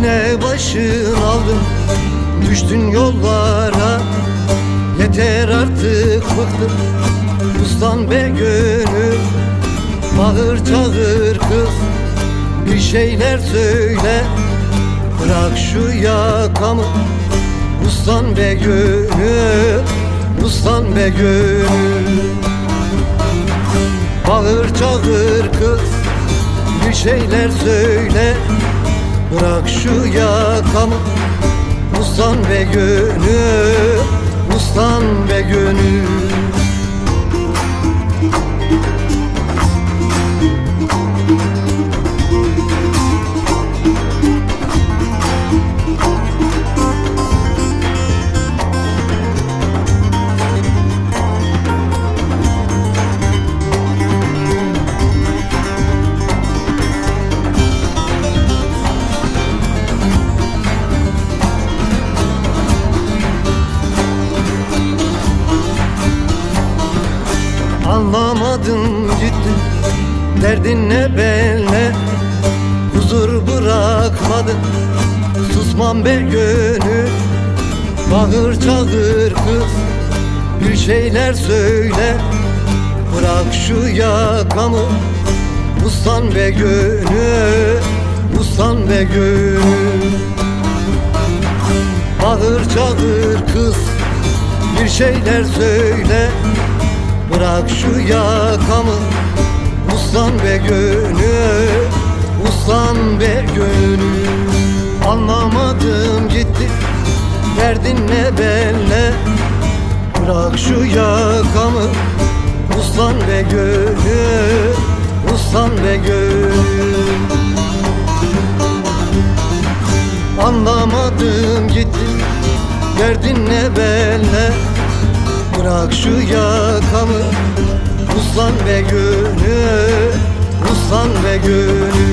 Çile başın aldın Düştün yollara Yeter artık bıktım. Ustan be gönül Bağır çağır kız. Bir şeyler söyle Bırak şu yakamı. Ustan be gönül Ustan be gönül. Bağır çağır kız Bir şeyler söyle Bırak şu yakamı Ustan be gönül Ustan Anlamadım gitti Derdin ne benle. Huzur bırakmadın. Susmam be gönül. Bağır çağır kız. Bir şeyler söyle. Bırak şu yakamı. Ustan be gönül. Ustan be gönül. Bağır çağır kız. Bir şeyler söyle Bırak şu yakamı. Uslan be gönül Uslan be gönül Anlamadım gitti Derdin ne benle. Bırak şu yakamı Uslan be gönül Uslan be gönül Anlamadım gitti Derdin ne benle Bırak şu yakamı Ruslan be günü Ruslan be günü